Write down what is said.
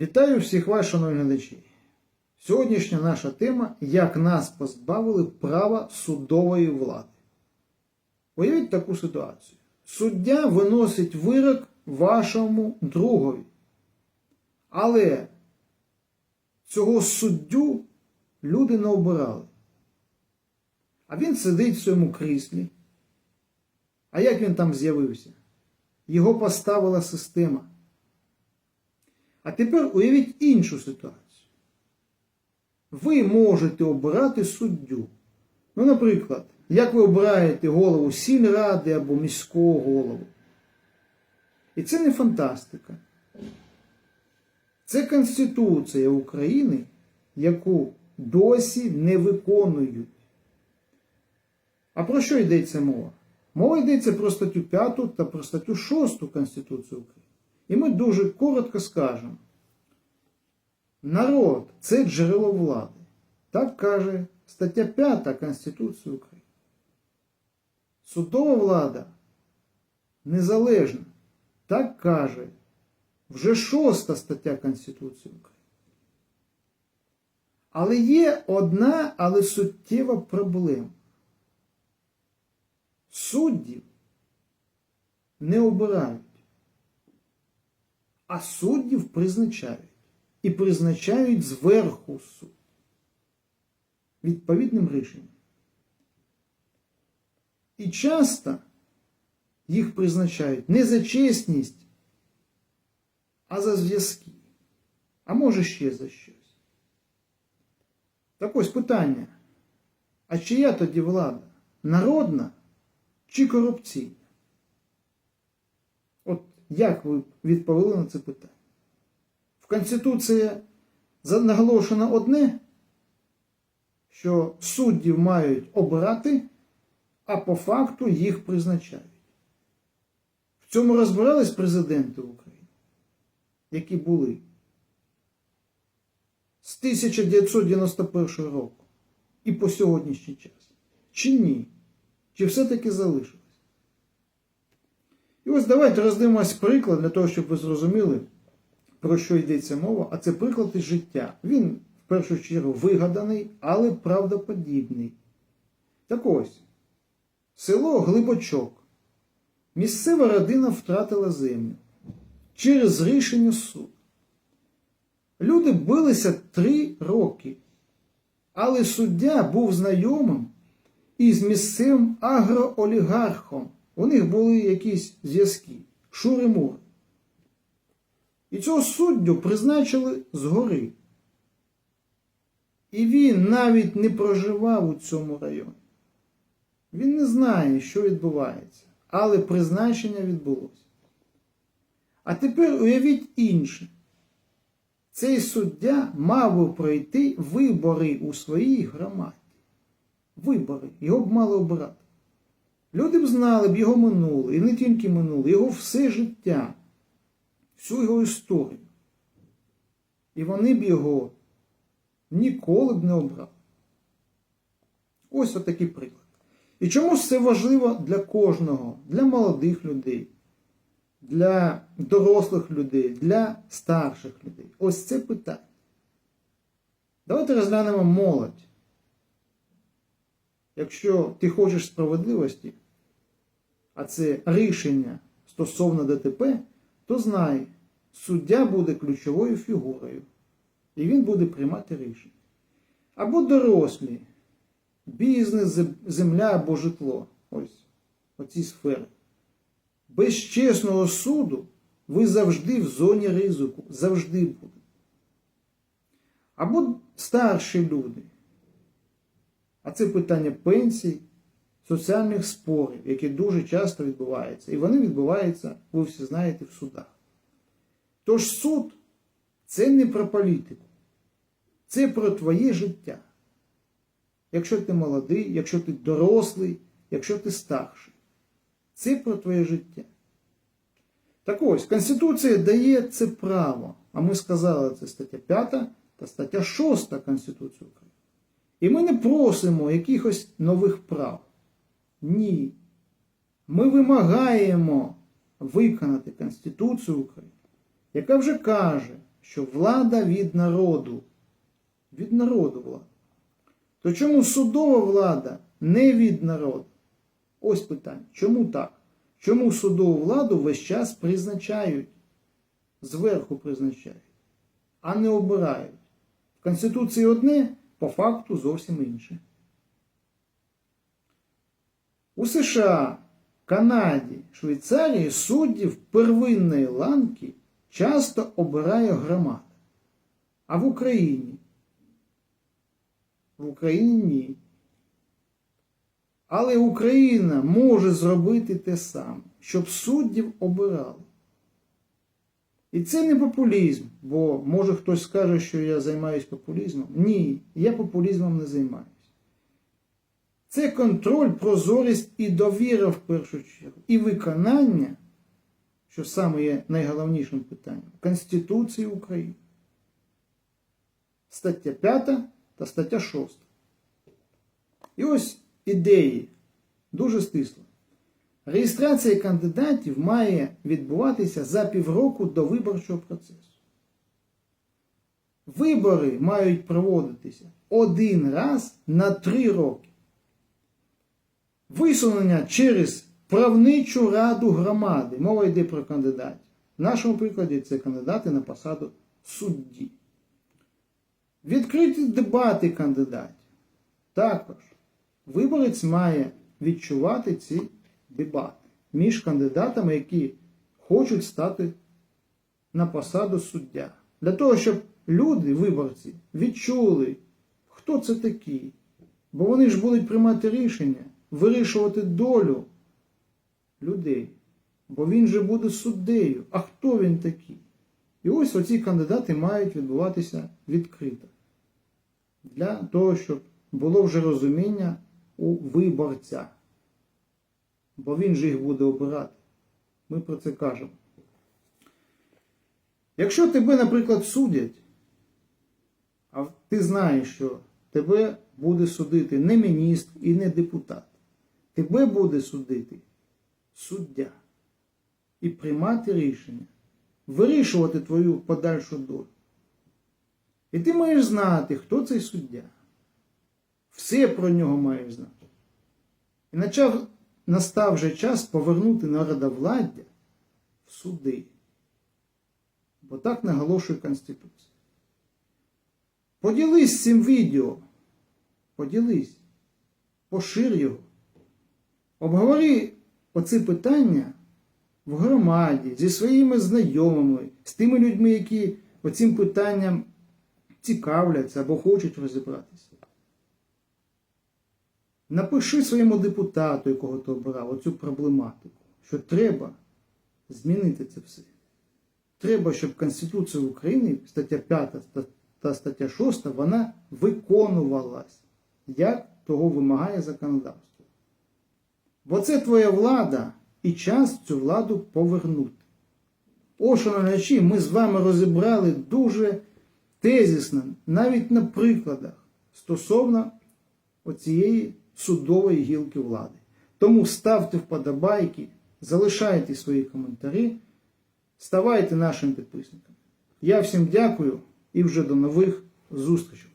Вітаю всіх вас, шановні глядачі. Сьогоднішня наша тема як нас позбавили права судової влади. Уявіть таку ситуацію. Суддя виносить вирок вашому другові. Але цього суддю люди не обирали. А він сидить в своєму кріслі. А як він там з'явився? Його поставила система. А тепер уявіть іншу ситуацію. Ви можете обирати суддю. Ну, наприклад, як ви обираєте голову сільради або міського голову. І це не фантастика. Це Конституція України, яку досі не виконують. А про що йдеться мова? Мова йдеться про статтю 5 та про статтю 6 Конституції України. І ми дуже коротко скажемо. Народ це джерело влади. Так каже стаття 5 Конституції України. Судова влада незалежна. Так каже вже шоста стаття Конституції України. Але є одна, але суттєва проблема. Суддів не обирають, а суддів призначають. І призначають зверху суд відповідним рішенням. І часто їх призначають не за чесність, а за зв'язки. А може ще за щось. Так ось питання. А чия тоді влада? Народна чи корупційна? Як ви відповіли на це питання? В Конституції наголошено одне, що суддів мають обирати, а по факту їх призначають. В цьому розбирались президенти України, які були з 1991 року і по сьогоднішній час. Чи ні? Чи все-таки залишилось? І ось давайте роздивимось приклад для того, щоб ви зрозуміли про що йдеться мова, а це приклад із життя. Він, в першу чергу, вигаданий, але правдоподібний. Так ось, село Глибочок. Місцева родина втратила землю через рішення суду. Люди билися три роки, але суддя був знайомим із місцевим агроолігархом. У них були якісь зв'язки, шури-мури. І цього суддю призначили згори. І він навіть не проживав у цьому районі. Він не знає, що відбувається, але призначення відбулося. А тепер уявіть інше. Цей суддя мав би пройти вибори у своїй громаді. Вибори. Його б мали обирати. Люди б знали б його минуле, і не тільки минуле, його все життя всю його історію. І вони б його ніколи б не обрали. Ось отакий приклад. І чому це важливо для кожного, для молодих людей, для дорослих людей, для старших людей? Ось це питання. Давайте розглянемо молодь. Якщо ти хочеш справедливості, а це рішення стосовно ДТП, то знай, суддя буде ключовою фігурою, і він буде приймати рішення. Або дорослі, бізнес, земля або житло. Ось оці сфери. Без чесного суду ви завжди в зоні ризику, завжди будете. Або старші люди. А це питання пенсій, соціальних спорів, які дуже часто відбуваються. І вони відбуваються, ви всі знаєте, в судах. Тож суд це не про політику, це про твоє життя. Якщо ти молодий, якщо ти дорослий, якщо ти старший. Це про твоє життя. Так ось, Конституція дає це право. А ми сказали, це стаття 5 та стаття 6 Конституції України. І ми не просимо якихось нових прав. Ні. Ми вимагаємо виконати Конституцію України, яка вже каже, що влада від народу. Від народу влада. То чому судова влада не від народу? Ось питання. Чому так? Чому судову владу весь час призначають? Зверху призначають, а не обирають. В Конституції одне, по факту зовсім інше. У США, Канаді, Швейцарії суддів первинної ланки часто обирає громада. А в Україні? В Україні ні. Але Україна може зробити те саме, щоб суддів обирали. І це не популізм, бо може хтось скаже, що я займаюся популізмом. Ні, я популізмом не займаюся. Це контроль, прозорість і довіра в першу чергу, і виконання, що саме є найголовнішим питанням, Конституції України. Стаття 5 та стаття 6. І ось ідеї дуже стисло. Реєстрація кандидатів має відбуватися за півроку до виборчого процесу. Вибори мають проводитися один раз на три роки. Висунення через правничу раду громади. Мова йде про кандидатів. В нашому прикладі це кандидати на посаду судді. Відкриті дебати кандидатів. Також виборець має відчувати ці дебати між кандидатами, які хочуть стати на посаду суддя. Для того, щоб люди, виборці, відчули, хто це такі. Бо вони ж будуть приймати рішення, вирішувати долю людей. Бо він же буде суддею. А хто він такий? І ось оці кандидати мають відбуватися відкрито. Для того, щоб було вже розуміння у виборця. Бо він же їх буде обирати. Ми про це кажемо. Якщо тебе, наприклад, судять, а ти знаєш, що тебе буде судити не міністр і не депутат, тебе буде судити суддя і приймати рішення, вирішувати твою подальшу долю. І ти маєш знати, хто цей суддя. Все про нього маєш знати. І почав, настав вже час повернути народовладдя в суди. Бо так наголошує Конституція. Поділись цим відео. Поділись. Пошир його. Обговори оці питання в громаді зі своїми знайомими, з тими людьми, які оцим питанням цікавляться або хочуть розібратися. Напиши своєму депутату, якого ти обирав, оцю проблематику, що треба змінити це все. Треба, щоб Конституція України, стаття 5 та стаття 6, вона виконувалась, як того вимагає законодавство. Бо це твоя влада і час цю владу повернути. О, шановні, ми з вами розібрали дуже тезісно, навіть на прикладах, стосовно оцієї судової гілки влади. Тому ставте вподобайки, залишайте свої коментарі, ставайте нашим підписником. Я всім дякую і вже до нових зустрічей.